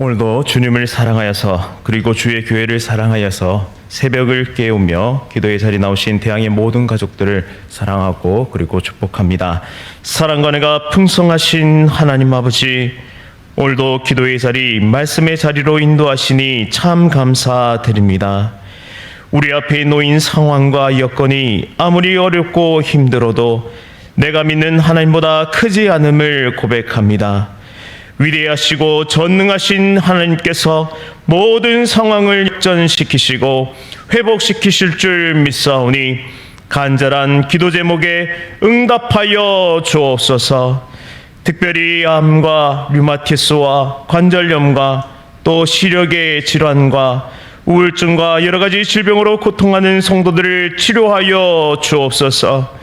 오늘도 주님을 사랑하여서 그리고 주의 교회를 사랑하여서 새벽을 깨우며 기도의 자리 나오신 대항의 모든 가족들을 사랑하고 그리고 축복합니다. 사랑과 내가 풍성하신 하나님 아버지 오늘도 기도의 자리 말씀의 자리로 인도하시니 참 감사드립니다. 우리 앞에 놓인 상황과 여건이 아무리 어렵고 힘들어도 내가 믿는 하나님보다 크지 않음을 고백합니다. 위대하시고 전능하신 하나님께서 모든 상황을 역전시키시고 회복시키실 줄 믿사오니 간절한 기도 제목에 응답하여 주옵소서. 특별히 암과 류마티스와 관절염과 또 시력의 질환과 우울증과 여러 가지 질병으로 고통하는 성도들을 치료하여 주옵소서.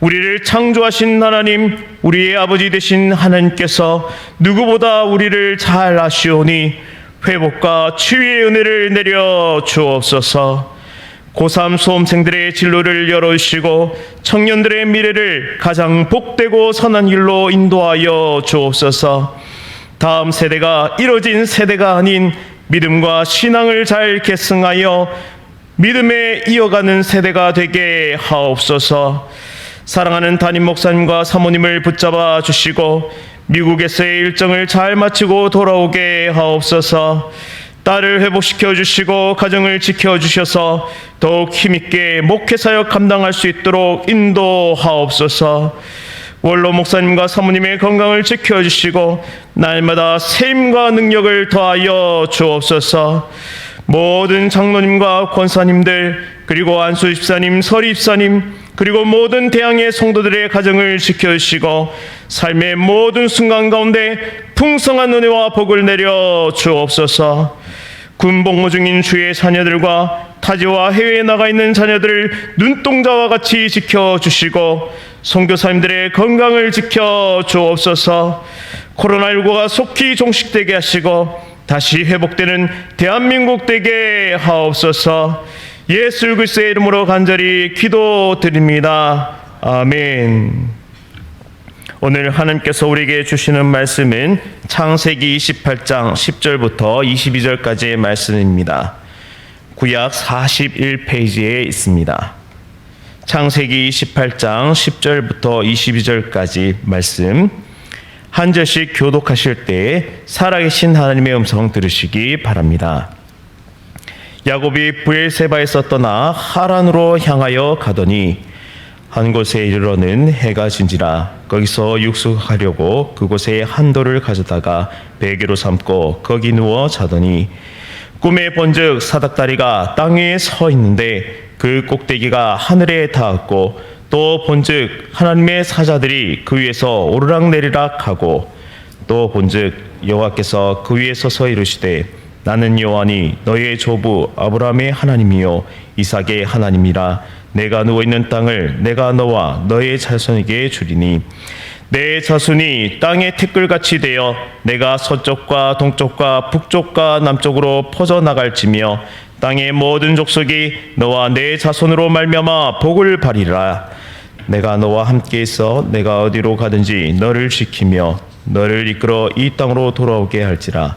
우리를 창조하신 하나님, 우리의 아버지 되신 하나님께서 누구보다 우리를 잘 아시오니 회복과 치유의 은혜를 내려 주옵소서. 고3 수험생들의 진로를 열어주시고 청년들의 미래를 가장 복되고 선한 길로 인도하여 주옵소서. 다음 세대가 이뤄진 세대가 아닌 믿음과 신앙을 잘 계승하여 믿음에 이어가는 세대가 되게 하옵소서. 사랑하는 담임 목사님과 사모님을 붙잡아 주시고 미국에서의 일정을 잘 마치고 돌아오게 하옵소서. 딸을 회복시켜 주시고 가정을 지켜 주셔서 더욱 힘있게 목회 사역 감당할 수 있도록 인도하옵소서. 원로 목사님과 사모님의 건강을 지켜 주시고 날마다 세임과 능력을 더하여 주옵소서. 모든 장로님과 권사님들 그리고 안수 집사님, 서리 집사님 그리고 모든 대항의 성도들의 가정을 지켜주시고 삶의 모든 순간 가운데 풍성한 은혜와 복을 내려 주옵소서. 군복무 중인 주의 자녀들과 타지와 해외에 나가 있는 자녀들을 눈동자와 같이 지켜 주시고 선교사님들의 건강을 지켜 주옵소서. 코로나19가 속히 종식되게 하시고 다시 회복되는 대한민국 되게 하옵소서. 예수 그리스도의 이름으로 간절히 기도드립니다. 아멘. 오늘 하나님께서 우리에게 주시는 말씀은 창세기 28장 10절부터 22절까지의 말씀입니다. 구약 41페이지에 있습니다. 창세기 28장 10절부터 22절까지 말씀 한 절씩 교독하실 때 살아계신 하나님의 음성 들으시기 바랍니다. 야곱이 부엘세바에서 떠나 하란으로 향하여 가더니 한 곳에 이르러는 해가 진지라. 거기서 육숙하려고 그곳에 한 돌을 가져다가 베개로 삼고 거기 누워 자더니 꿈에 본즉 사닥다리가 땅 위에 서 있는데 그 꼭대기가 하늘에 닿았고 또 본즉 하나님의 사자들이 그 위에서 오르락 내리락 하고 또 본즉 여호와께서 그 위에 서서 이르시되 나는 여호와니 너의 조부 아브라함의 하나님이요 이삭의 하나님이라. 내가 누워 있는 땅을 내가 너와 너의 자손에게 주리니. 내 자손이 땅의 티끌같이 되어 내가 서쪽과 동쪽과 북쪽과 남쪽으로 퍼져 나갈지며 땅의 모든 족속이 너와 내 자손으로 말미암아 복을 바리라. 내가 너와 함께 있어 내가 어디로 가든지 너를 지키며 너를 이끌어 이 땅으로 돌아오게 할지라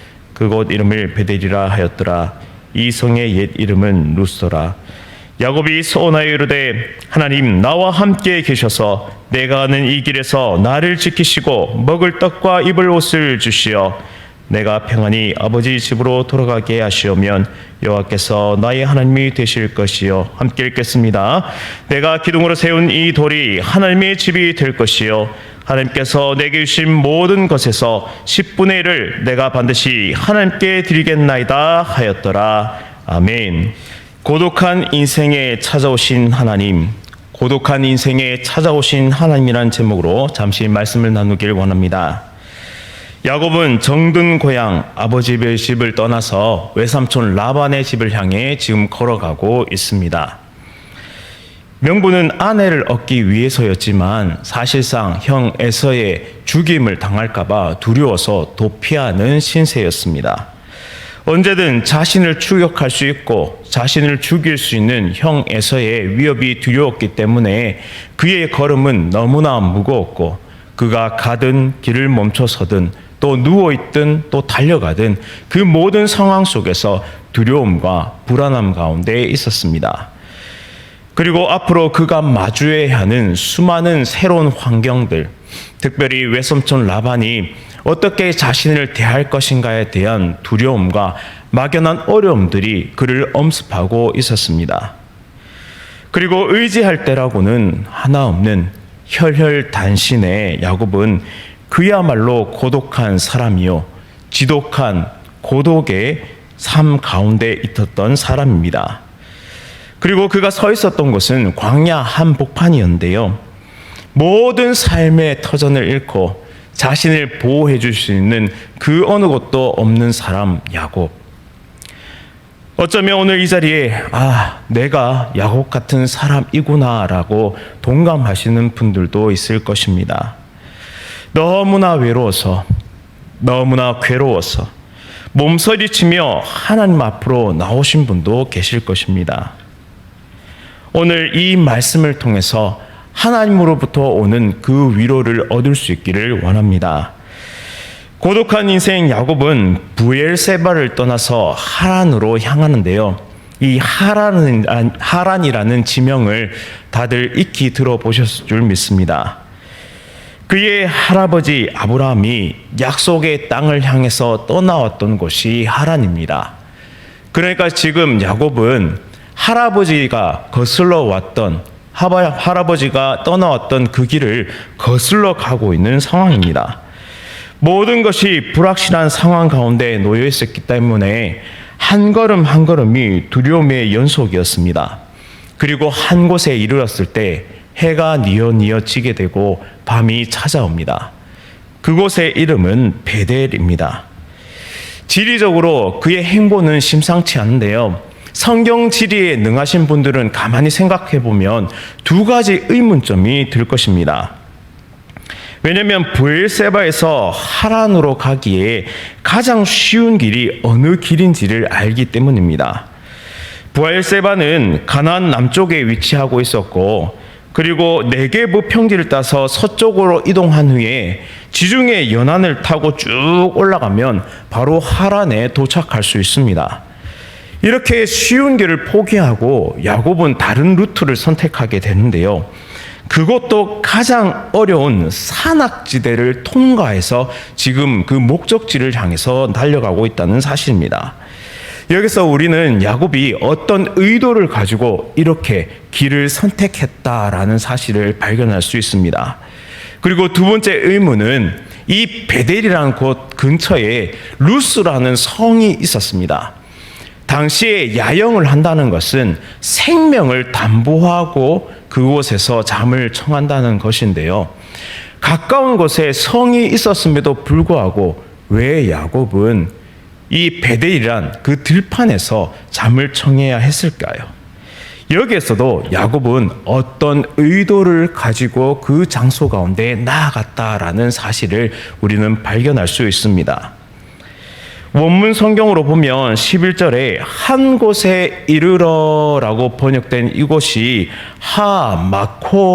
그곳 이름을 베델이라 하였더라. 이 성의 옛 이름은 루스더라. 야곱이 서원하여 이르되 하나님 나와 함께 계셔서 내가 가는 이 길에서 나를 지키시고 먹을 떡과 입을 옷을 주시어 내가 평안히 아버지 집으로 돌아가게 하시오면 여호와께서 나의 하나님이 되실 것이요. 함께 읽겠습니다. 내가 기둥으로 세운 이 돌이 하나님의 집이 될 것이요 하나님께서 내게 주신 모든 것에서 10분의 1을 내가 반드시 하나님께 드리겠나이다 하였더라. 아멘. 고독한 인생에 찾아오신 하나님, 고독한 인생에 찾아오신 하나님이란 제목으로 잠시 말씀을 나누길 원합니다. 야곱은 정든 고향 아버지의 집을 떠나서 외삼촌 라반의 집을 향해 지금 걸어가고 있습니다. 명분은 아내를 얻기 위해서였지만 사실상 형 에서의 죽임을 당할까봐 두려워서 도피하는 신세였습니다. 언제든 자신을 추격할 수 있고 자신을 죽일 수 있는 형 에서의 위협이 두려웠기 때문에 그의 걸음은 너무나 무거웠고 그가 가든 길을 멈춰서든 또 누워있든 또 달려가든 그 모든 상황 속에서 두려움과 불안함 가운데 있었습니다. 그리고 앞으로 그가 마주해야 하는 수많은 새로운 환경들, 특별히 외삼촌 라반이 어떻게 자신을 대할 것인가에 대한 두려움과 막연한 어려움들이 그를 엄습하고 있었습니다. 그리고 의지할 때라고는 하나 없는 혈혈단신의 야곱은 그야말로 고독한 사람이요. 지독한 고독의 삶 가운데 있었던 사람입니다. 그리고 그가 서 있었던 곳은 광야 한복판이었는데요. 모든 삶의 터전을 잃고 자신을 보호해 줄 수 있는 그 어느 곳도 없는 사람 야곱. 어쩌면 오늘 이 자리에 아, 내가 야곱 같은 사람이구나라고 동감하시는 분들도 있을 것입니다. 너무나 외로워서 너무나 괴로워서 몸서리치며 하나님 앞으로 나오신 분도 계실 것입니다. 오늘 이 말씀을 통해서 하나님으로부터 오는 그 위로를 얻을 수 있기를 원합니다. 고독한 인생 야곱은 부엘세바를 떠나서 하란으로 향하는데요. 이 하란은, 하란이라는 지명을 다들 익히 들어보셨을 줄 믿습니다. 그의 할아버지 아브라함이 약속의 땅을 향해서 떠나왔던 곳이 하란입니다. 그러니까 지금 야곱은 할아버지가 거슬러 왔던 할아버지가 떠나왔던 그 길을 거슬러 가고 있는 상황입니다. 모든 것이 불확실한 상황 가운데 놓여 있었기 때문에 한 걸음 한 걸음이 두려움의 연속이었습니다. 그리고 한 곳에 이르렀을 때 해가 뉘어뉘어 지게 되고 밤이 찾아옵니다. 그곳의 이름은 베델입니다. 지리적으로 그의 행보는 심상치 않은데요. 성경 지리에 능하신 분들은 가만히 생각해 보면 두 가지 의문점이 들 것입니다. 왜냐하면 부엘세바에서 하란으로 가기에 가장 쉬운 길이 어느 길인지를 알기 때문입니다. 부엘세바는 가나안 남쪽에 위치하고 있었고 그리고 네게부 평지를 따서 서쪽으로 이동한 후에 지중해 연안을 타고 쭉 올라가면 바로 하란에 도착할 수 있습니다. 이렇게 쉬운 길을 포기하고 야곱은 다른 루트를 선택하게 되는데요. 그것도 가장 어려운 산악지대를 통과해서 지금 그 목적지를 향해서 달려가고 있다는 사실입니다. 여기서 우리는 야곱이 어떤 의도를 가지고 이렇게 길을 선택했다라는 사실을 발견할 수 있습니다. 그리고 두 번째 의문은 이 베델이라는 곳 근처에 루스라는 성이 있었습니다. 당시에 야영을 한다는 것은 생명을 담보하고 그곳에서 잠을 청한다는 것인데요. 가까운 곳에 성이 있었음에도 불구하고 왜 야곱은 이 베델이란 그 들판에서 잠을 청해야 했을까요? 여기에서도 야곱은 어떤 의도를 가지고 그 장소 가운데 나아갔다라는 사실을 우리는 발견할 수 있습니다. 원문 성경으로 보면 11절에 한 곳에 이르러라고 번역된 이곳이 하마콤이라고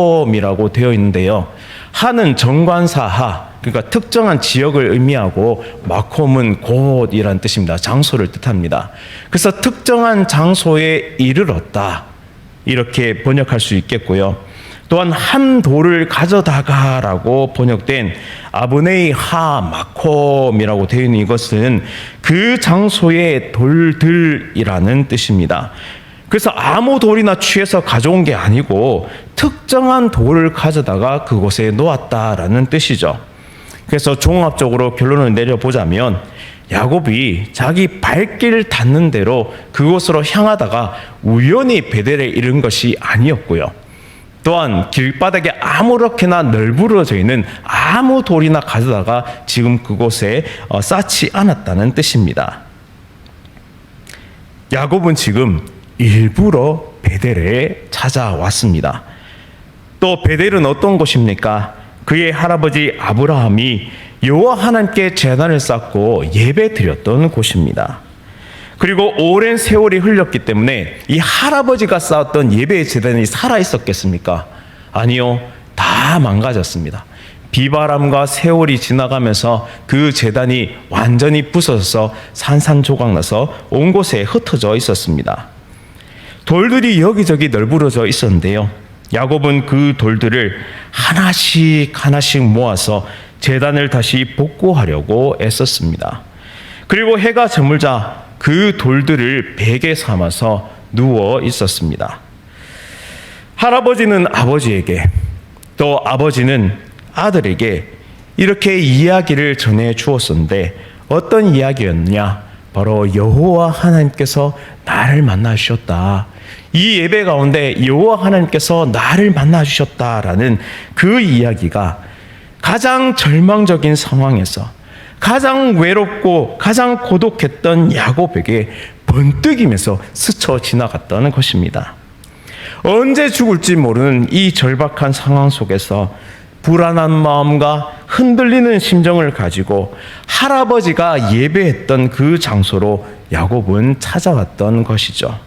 되어 있는데요. 하는 정관사 하, 그러니까 특정한 지역을 의미하고 마콤은 곳이란 뜻입니다. 장소를 뜻합니다. 그래서 특정한 장소에 이르렀다. 이렇게 번역할 수 있겠고요. 또한 한 돌을 가져다가라고 번역된 아브네이 하 마콤이라고 되어 있는 이것은 그 장소의 돌들이라는 뜻입니다. 그래서 아무 돌이나 취해서 가져온 게 아니고 특정한 돌을 가져다가 그곳에 놓았다라는 뜻이죠. 그래서 종합적으로 결론을 내려보자면 야곱이 자기 발길 닿는 대로 그곳으로 향하다가 우연히 베델에 이른 것이 아니었고요. 또한 길바닥에 아무렇게나 널브러져 있는 아무 돌이나 가져다가 지금 그곳에 어, 쌓지 않았다는 뜻입니다. 야곱은 지금 일부러 베델에 찾아왔습니다. 또 베델은 어떤 곳입니까? 그의 할아버지 아브라함이 여호와 하나님께 제단을 쌓고 예배 드렸던 곳입니다. 그리고 오랜 세월이 흘렸기 때문에 이 할아버지가 쌓았던 예배 제단이 살아 있었겠습니까? 아니요. 다 망가졌습니다. 비바람과 세월이 지나가면서 그 재단이 완전히 부서져서 산산조각 나서 온 곳에 흩어져 있었습니다. 돌들이 여기저기 널브러져 있었는데요. 야곱은 그 돌들을 하나씩 하나씩 모아서 재단을 다시 복구하려고 애썼습니다. 그리고 해가 저물자 그 돌들을 베개 삼아서 누워 있었습니다. 할아버지는 아버지에게 또 아버지는 아들에게 이렇게 이야기를 전해 주었었는데 어떤 이야기였냐? 바로 여호와 하나님께서 나를 만나 주셨다. 이 예배 가운데 여호와 하나님께서 나를 만나 주셨다라는 그 이야기가 가장 절망적인 상황에서 가장 외롭고 가장 고독했던 야곱에게 번뜩이면서 스쳐 지나갔다는 것입니다. 언제 죽을지 모르는 이 절박한 상황 속에서 불안한 마음과 흔들리는 심정을 가지고 할아버지가 예배했던 그 장소로 야곱은 찾아왔던 것이죠.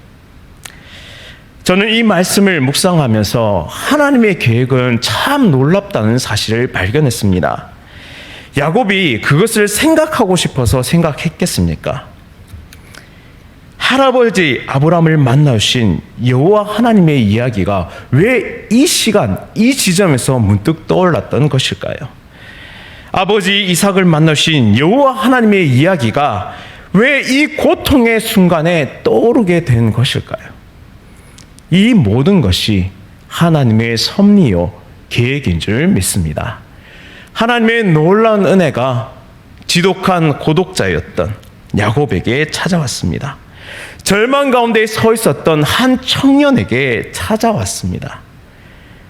저는 이 말씀을 묵상하면서 하나님의 계획은 참 놀랍다는 사실을 발견했습니다. 야곱이 그것을 생각하고 싶어서 생각했겠습니까? 할아버지 아브라함을 만나신 여호와 하나님의 이야기가 왜 이 시간, 이 지점에서 문득 떠올랐던 것일까요? 아버지 이삭을 만나신 여호와 하나님의 이야기가 왜 이 고통의 순간에 떠오르게 된 것일까요? 이 모든 것이 하나님의 섭리요 계획인 줄 믿습니다. 하나님의 놀라운 은혜가 지독한 고독자였던 야곱에게 찾아왔습니다. 절망 가운데 서 있었던 한 청년에게 찾아왔습니다.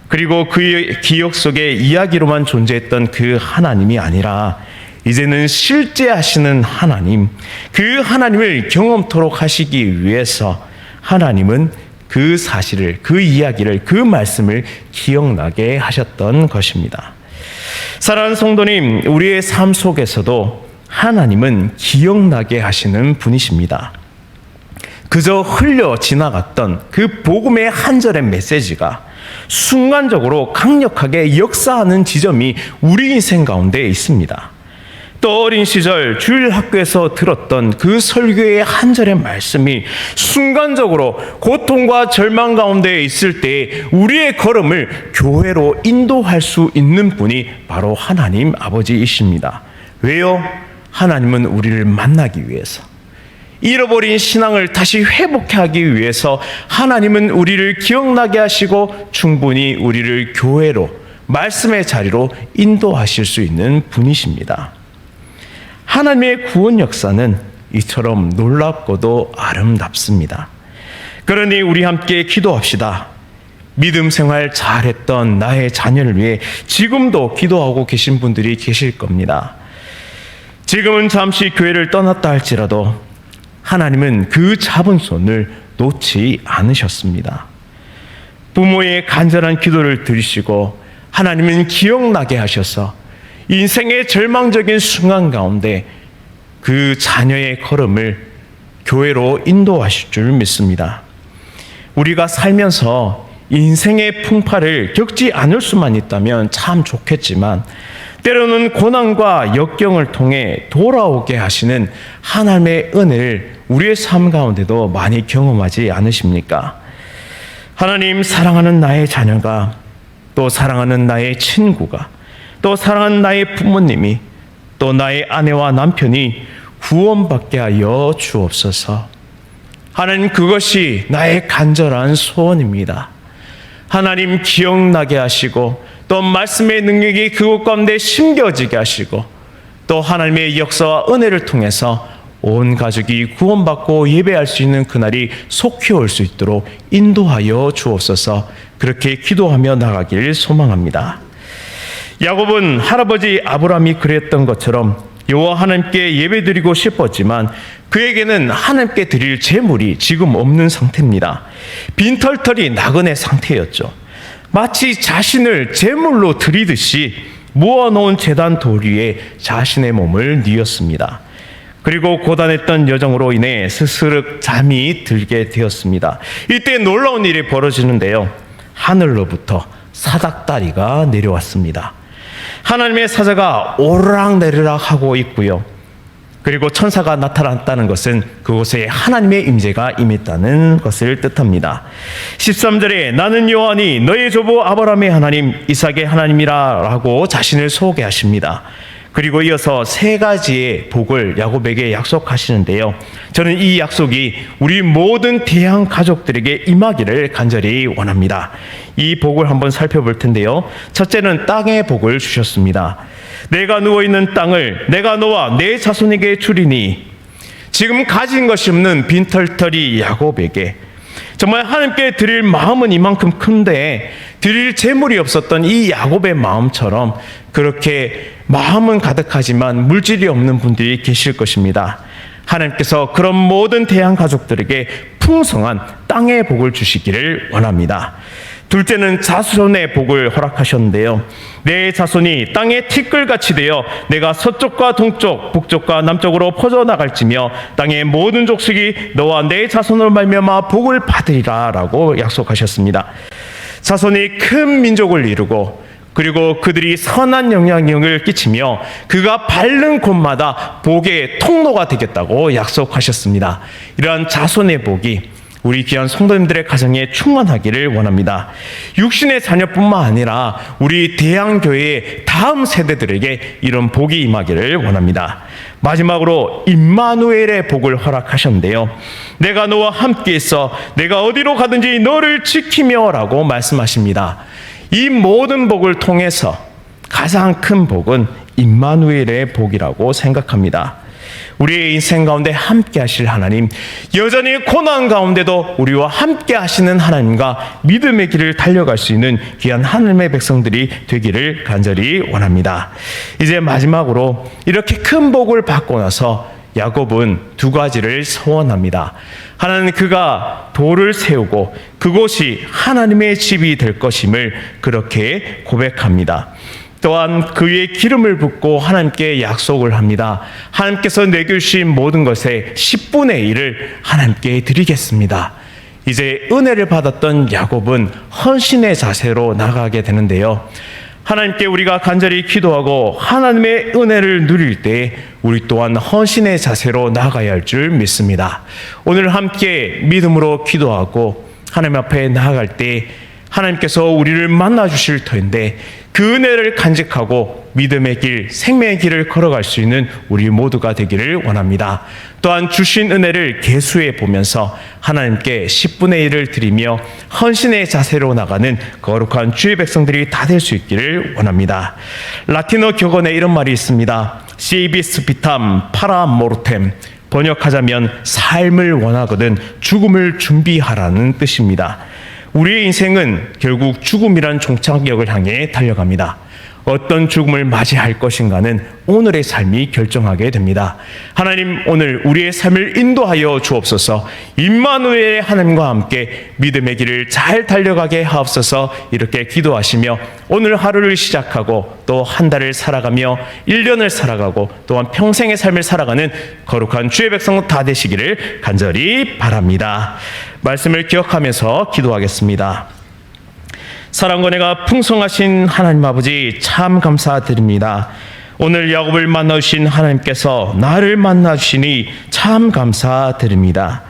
그리고 그의 기억 속에 이야기로만 존재했던 그 하나님이 아니라 이제는 실제 하시는 하나님, 그 하나님을 경험토록 하시기 위해서 하나님은 그 사실을, 그 이야기를, 그 말씀을 기억나게 하셨던 것입니다. 사랑하는 성도님, 우리의 삶 속에서도 하나님은 기억나게 하시는 분이십니다. 그저 흘려 지나갔던 그 복음의 한 절의 메시지가 순간적으로 강력하게 역사하는 지점이 우리 인생 가운데 있습니다. 또 어린 시절 주일 학교에서 들었던 그 설교의 한 절의 말씀이 순간적으로 고통과 절망 가운데 있을 때 우리의 걸음을 교회로 인도할 수 있는 분이 바로 하나님 아버지이십니다. 왜요? 하나님은 우리를 만나기 위해서 잃어버린 신앙을 다시 회복하기 위해서 하나님은 우리를 기억나게 하시고 충분히 우리를 교회로 말씀의 자리로 인도하실 수 있는 분이십니다. 하나님의 구원 역사는 이처럼 놀랍고도 아름답습니다. 그러니 우리 함께 기도합시다. 믿음 생활 잘했던 나의 자녀를 위해 지금도 기도하고 계신 분들이 계실 겁니다. 지금은 잠시 교회를 떠났다 할지라도 하나님은 그 잡은 손을 놓지 않으셨습니다. 부모의 간절한 기도를 들으시고 하나님은 기억나게 하셔서 인생의 절망적인 순간 가운데 그 자녀의 걸음을 교회로 인도하실 줄 믿습니다. 우리가 살면서 인생의 풍파를 겪지 않을 수만 있다면 참 좋겠지만 때로는 고난과 역경을 통해 돌아오게 하시는 하나님의 은혜를 우리의 삶 가운데도 많이 경험하지 않으십니까? 하나님 사랑하는 나의 자녀가 또 사랑하는 나의 친구가 또 사랑하는 나의 부모님이 또 나의 아내와 남편이 구원받게 하여 주옵소서. 하나님 그것이 나의 간절한 소원입니다. 하나님 기억나게 하시고 또 말씀의 능력이 그곳 가운데 심겨지게 하시고 또 하나님의 역사와 은혜를 통해서 온 가족이 구원받고 예배할 수 있는 그날이 속히 올 수 있도록 인도하여 주옵소서 그렇게 기도하며 나가길 소망합니다. 야곱은 할아버지 아브라함이 그랬던 것처럼 여호와 하나님께 예배드리고 싶었지만 그에게는 하나님께 드릴 재물이 지금 없는 상태입니다. 빈털털이 나그네 상태였죠. 마치 자신을 제물로 드리듯이 모아놓은 재단 돌 위에 자신의 몸을 뉘었습니다. 그리고 고단했던 여정으로 인해 스스륵 잠이 들게 되었습니다. 이때 놀라운 일이 벌어지는데요. 하늘로부터 사닥다리가 내려왔습니다. 하나님의 사자가 오르락내리락 하고 있고요. 그리고 천사가 나타났다는 것은 그곳에 하나님의 임재가 임했다는 것을 뜻합니다. 13절에 나는 요한이 너의 조부 아브라함의 하나님 이삭의 하나님이라라고 자신을 소개하십니다. 그리고 이어서 세 가지의 복을 야곱에게 약속하시는데요. 저는 이 약속이 우리 모든 대양 가족들에게 임하기를 간절히 원합니다. 이 복을 한번 살펴볼 텐데요. 첫째는 땅의 복을 주셨습니다. 내가 누워 있는 땅을 내가 너와 내 자손에게 주리니 지금 가진 것이 없는 빈털털이 야곱에게 정말 하나님께 드릴 마음은 이만큼 큰데 드릴 재물이 없었던 이 야곱의 마음처럼 그렇게 마음은 가득하지만 물질이 없는 분들이 계실 것입니다. 하나님께서 그런 모든 대양 가족들에게 풍성한 땅의 복을 주시기를 원합니다. 둘째는 자손의 복을 허락하셨는데요. 내 자손이 땅의 티끌같이 되어 내가 서쪽과 동쪽, 북쪽과 남쪽으로 퍼져나갈지며 땅의 모든 족속이 너와 내 자손을 말미암아 복을 받으리라라고 약속하셨습니다. 자손이 큰 민족을 이루고 그리고 그들이 선한 영향력을 끼치며 그가 밟는 곳마다 복의 통로가 되겠다고 약속하셨습니다. 이러한 자손의 복이 우리 귀한 성도님들의 가정에 충만하기를 원합니다. 육신의 자녀뿐만 아니라 우리 대양교회의 다음 세대들에게 이런 복이 임하기를 원합니다. 마지막으로 임마누엘의 복을 허락하셨는데요. 내가 너와 함께 있어 내가 어디로 가든지 너를 지키며라고 말씀하십니다. 이 모든 복을 통해서 가장 큰 복은 임마누엘의 복이라고 생각합니다. 우리의 인생 가운데 함께 하실 하나님, 여전히 고난 가운데도 우리와 함께 하시는 하나님과 믿음의 길을 달려갈 수 있는 귀한 하나님의 백성들이 되기를 간절히 원합니다. 이제 마지막으로 이렇게 큰 복을 받고 나서 야곱은 두 가지를 소원합니다. 하나는 그가 돌을 세우고 그곳이 하나님의 집이 될 것임을 그렇게 고백합니다. 또한 그 위에 기름을 붓고 하나님께 약속을 합니다. 하나님께서 내게 주신 모든 것의 10분의 1을 하나님께 드리겠습니다. 이제 은혜를 받았던 야곱은 헌신의 자세로 나가게 되는데요. 하나님께 우리가 간절히 기도하고 하나님의 은혜를 누릴 때 우리 또한 헌신의 자세로 나가야 할 줄 믿습니다. 오늘 함께 믿음으로 기도하고 하나님 앞에 나아갈 때 하나님께서 우리를 만나 주실 터인데 그 은혜를 간직하고 믿음의 길, 생명의 길을 걸어갈 수 있는 우리 모두가 되기를 원합니다. 또한 주신 은혜를 계수해 보면서 하나님께 10분의 1을 드리며 헌신의 자세로 나가는 거룩한 주의 백성들이 다 될 수 있기를 원합니다. 라틴어 격언에 이런 말이 있습니다. 시비스 비탐 파라 모르템 번역하자면 삶을 원하거든 죽음을 준비하라는 뜻입니다. 우리의 인생은 결국 죽음이란 종착역을 향해 달려갑니다. 어떤 죽음을 맞이할 것인가는 오늘의 삶이 결정하게 됩니다. 하나님 오늘 우리의 삶을 인도하여 주옵소서. 임마누엘의 하나님과 함께 믿음의 길을 잘 달려가게 하옵소서. 이렇게 기도하시며 오늘 하루를 시작하고 또 한 달을 살아가며 1년을 살아가고 또한 평생의 삶을 살아가는 거룩한 주의 백성 다 되시기를 간절히 바랍니다. 말씀을 기억하면서 기도하겠습니다. 사랑과 내가 풍성하신 하나님 아버지 참 감사드립니다. 오늘 야곱을 만나 주신 하나님께서 나를 만나 주시니 참 감사드립니다.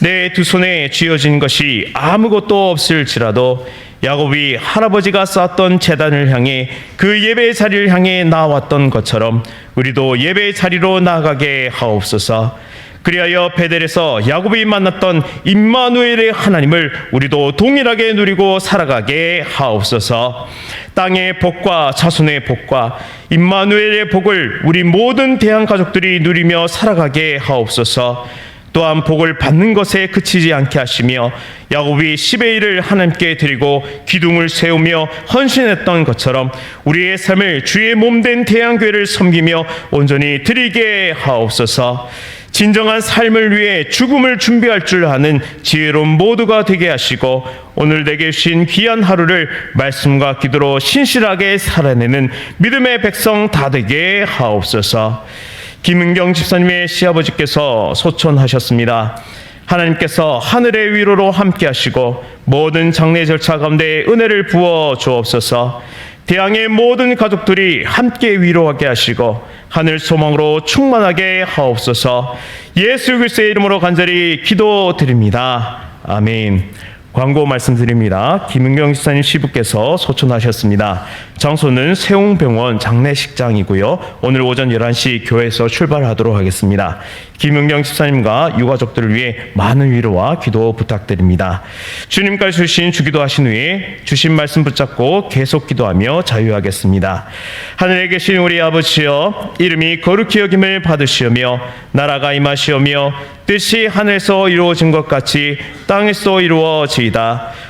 내 두 손에 쥐어진 것이 아무것도 없을지라도 야곱이 할아버지가 쌓았던 재단을 향해 그 예배 자리를 향해 나왔던 것처럼 우리도 예배 자리로 나가게 하옵소서. 그리하여 베델에서 야곱이 만났던 임마누엘의 하나님을 우리도 동일하게 누리고 살아가게 하옵소서. 땅의 복과 자손의 복과 임마누엘의 복을 우리 모든 대한 가족들이 누리며 살아가게 하옵소서. 또한 복을 받는 것에 그치지 않게 하시며 야곱이 10의 1을 하나님께 드리고 기둥을 세우며 헌신했던 것처럼 우리의 삶을 주의 몸된 대양교회를 섬기며 온전히 드리게 하옵소서. 진정한 삶을 위해 죽음을 준비할 줄 아는 지혜로운 모두가 되게 하시고 오늘 내게 주신 귀한 하루를 말씀과 기도로 신실하게 살아내는 믿음의 백성 다 되게 하옵소서. 김은경 집사님의 시아버지께서 소천하셨습니다. 하나님께서 하늘의 위로로 함께 하시고 모든 장례 절차 가운데 은혜를 부어 주옵소서. 대양의 모든 가족들이 함께 위로하게 하시고 하늘 소망으로 충만하게 하옵소서. 예수 그리스도의 이름으로 간절히 기도드립니다. 아멘. 광고 말씀드립니다. 김은경 집사님 시부께서 소천하셨습니다. 장소는 세웅병원 장례식장이고요. 오늘 오전 11시 교회에서 출발하도록 하겠습니다. 김은경 집사님과 유가족들을 위해 많은 위로와 기도 부탁드립니다. 주님까지 주신 주기도 하신 후에 주신 말씀 붙잡고 계속 기도하며 자유하겠습니다. 하늘에 계신 우리 아버지여 이름이 거룩히 여김을 받으시오며 나라가 임하시오며 뜻이 하늘에서 이루어진 것 같이 땅에서 이루어지이다.